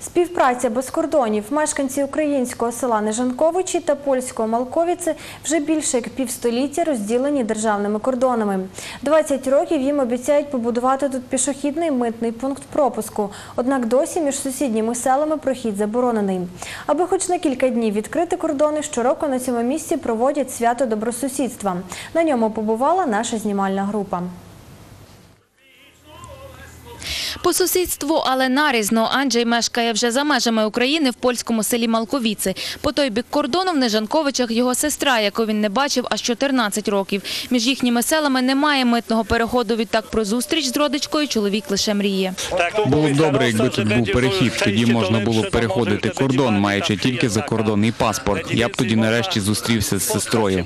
Співпраця без кордонів. Мешканці українського села Нежанковичі та польського Малковіці вже більше як півстоліття розділені державними кордонами. 20 років їм обіцяють побудувати тут пішохідний митний пункт пропуску. Однак досі між сусідніми селами прохід заборонений. Аби хоч на кілька днів відкрити кордони, щороку на цьому місці проводять свято добросусідства. На ньому побувала наша знімальна група. По сусідству, але нарізно, Анджей мешкає вже за межами України в польському селі Малковіци. По той бік кордону в Нежанковичах його сестра, яку він не бачив аж 14 років. Між їхніми селами немає митного переходу. Відтак про зустріч з родичкою чоловік лише мріє. Було б добре, якби тут був перехід. Тоді можна було б переходити кордон, маючи тільки закордонний паспорт. Я б тоді нарешті зустрівся з сестрою.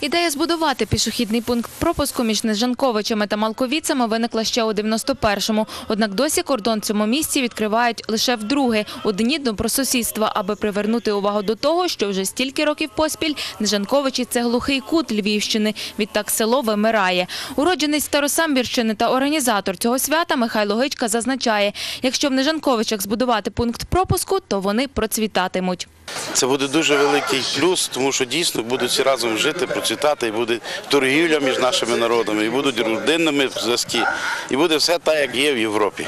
Ідея збудувати пішохідний пункт пропуску між Нежанковичами та Малковіцями виникла ще у 91-му. Однак досі кордон цьому місці відкривають лише вдруге, у дні добросусідства, аби привернути увагу до того, що вже стільки років поспіль Нежанковичі – це глухий кут Львівщини. Відтак село вимирає. Уродженець Старосамбірщини та організатор цього свята Михайло Гичка зазначає, якщо в Нежанковичах збудувати пункт пропуску, то вони процвітатимуть. Це буде дуже великий плюс, тому що дійсно будуть разом жити, процвітати, і буде торгівля між нашими народами, і будуть родинними зв'язки, і буде все так, як є в Європі.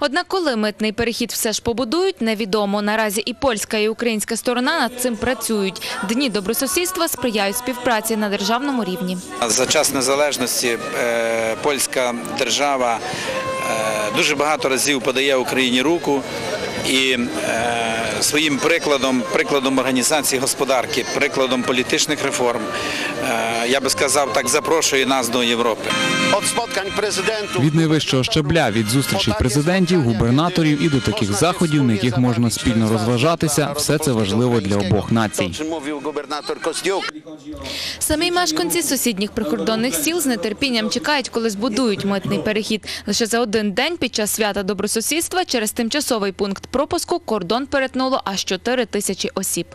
Однак коли митний перехід все ж побудують, невідомо. Наразі і польська, і українська сторона над цим працюють. Дні добросусідства сприяють співпраці на державному рівні. За час незалежності е, польська держава е, дуже багато разів подає Україні руку і е, своїм прикладом, прикладом організації господарки, прикладом політичних реформ, е, я би сказав, так запрошує нас до Європи. От споткань президенту Від найвищого щабля, від зустрічей президентів, губернаторів і до таких заходів, на яких можна спільно розважатися, все це важливо для обох націй. Самі мешканці сусідніх прикордонних сіл з нетерпінням чекають, коли збудують митний перехід. Лише за один день під час свята добросусідства через тимчасовий пункт пропуску кордон перетнуло аж 4 тисячі осіб.